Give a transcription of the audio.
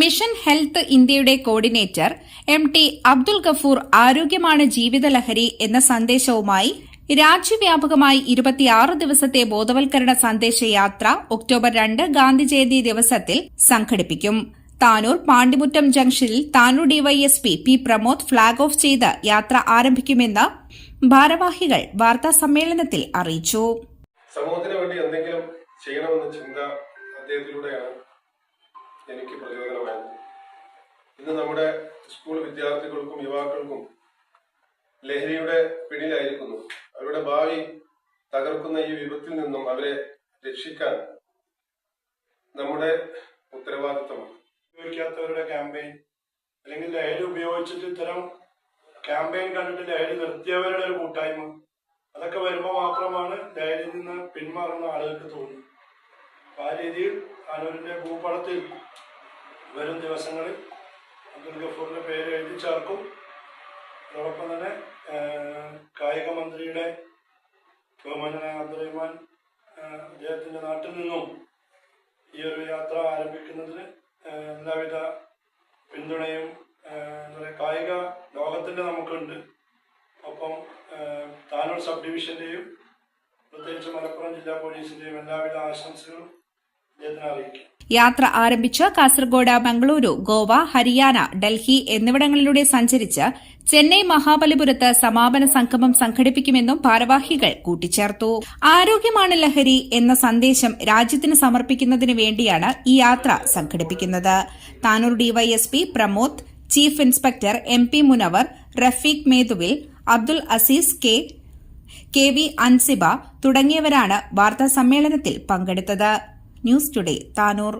Mission health ഇന്ത്യയുടെ coordinator M T Abdul Gafoor ആരോഗ്യമാണ് ജീവിതലഹരി എന്ന സന്ദേശവുമായി രാജ്യവ്യാപകമായി ഇരുപത്തിയാറ് ദിവസത്തെ ബോധവൽക്കരണ സന്ദേശയാത്ര ഒക്ടോബർ രണ്ട് ഗാന്ധി ജയന്തി ദിവസത്തിൽ സംഘടിപ്പിക്കും. താനൂർ പാണ്ടിമുറ്റം ജംഗ്ഷനിൽ Tanur DYSP P Pramod flag off ചെയ്ത് യാത്ര ആരംഭിക്കുമെന്ന് ഭാരവാഹികൾ വാർത്താ സമ്മേളനത്തിൽ അറിയിച്ചു. സമൂഹത്തിന് വേണ്ടി എന്തെങ്കിലും ചെയ്യണമെന്ന ചിന്ത അദ്ദേഹത്തിലൂടെയാണ്. എനിക്ക് പ്രചോദനമായത് ഇന്ന് നമ്മുടെ സ്കൂൾ വിദ്യാർത്ഥികൾക്കും യുവാക്കൾക്കും ലഹരിയുടെ പിടിയിലായിരിക്കുന്നു. അവരുടെ ഭാവി തകർക്കുന്ന ഈ വിപത്തിൽ നിന്നും അവരെ രക്ഷിക്കാൻ നമ്മുടെ ഉത്തരവാദിത്തമാണ്. ഉപയോഗിക്കാത്തവരുടെ ക്യാമ്പയിൻ അല്ലെങ്കിൽ ലഹരി ഉപയോഗിച്ചിട്ട് ഇത്തരം ക്യാമ്പയിൻ കണ്ടിട്ട് ലഹരി നിർത്തിയവരുടെ ഒരു കൂട്ടായ്മ. അതൊക്കെ വരുമ്പോൾ മാത്രമാണ് ലഹരിയിൽ നിന്ന് പിന്മാറുന്ന ആളുകൾക്ക് തോന്നുന്നത്. ആ രീതിയിൽ കാനൂരിന്റെ ഭൂപടത്തിൽ വരും ദിവസങ്ങളിൽ അബ്ദുൽ ഗഫൂറിന്റെ പേര് എഴുതി ചേർക്കും. അതോടൊപ്പം തന്നെ കായിക മന്ത്രിയുടെ ബഹുമാനായ അബ്ദുറഹ്മാൻ അദ്ദേഹത്തിന്റെ നാട്ടിൽ നിന്നും ഈ ഒരു യാത്ര ആരംഭിക്കുന്നതിന് എല്ലാവിധ പിന്തുണയും എന്താ പറയുക കായിക ലോകത്തിന്റെ നമുക്കുണ്ട്. ഒപ്പം താനൂർ സബ് ഡിവിഷന്റെയും പ്രത്യേകിച്ച് മലപ്പുറം ജില്ലാ പോലീസിന്റെയും എല്ലാവിധ ആശംസകളും യാത്ര ആരംഭിച്ച് കാസർഗോഡ് മംഗളൂരു ഗോവ ഹരിയാന ഡൽഹി എന്നിവിടങ്ങളിലൂടെ സഞ്ചരിച്ച് ചെന്നൈ മഹാബലിപുരത്ത് സമാപന സംഗമം സംഘടിപ്പിക്കുമെന്നും ഭാരവാഹികൾ കൂട്ടിച്ചേർത്തു. ആരോഗ്യമാണ് ലഹരി എന്ന സന്ദേശം രാജ്യത്തിന് സമർപ്പിക്കുന്നതിന് വേണ്ടിയാണ് ഈ യാത്ര സംഘടിപ്പിക്കുന്നത്. Tanur DYSP Pramod chief inspector M P Munavar Rafeeq മേതുവിൽ Abdul Azeez K K V Ansiba തുടങ്ങിയവരാണ് വാർത്താ സമ്മേളനത്തിൽ പങ്കെടുത്തത്. News today Tanur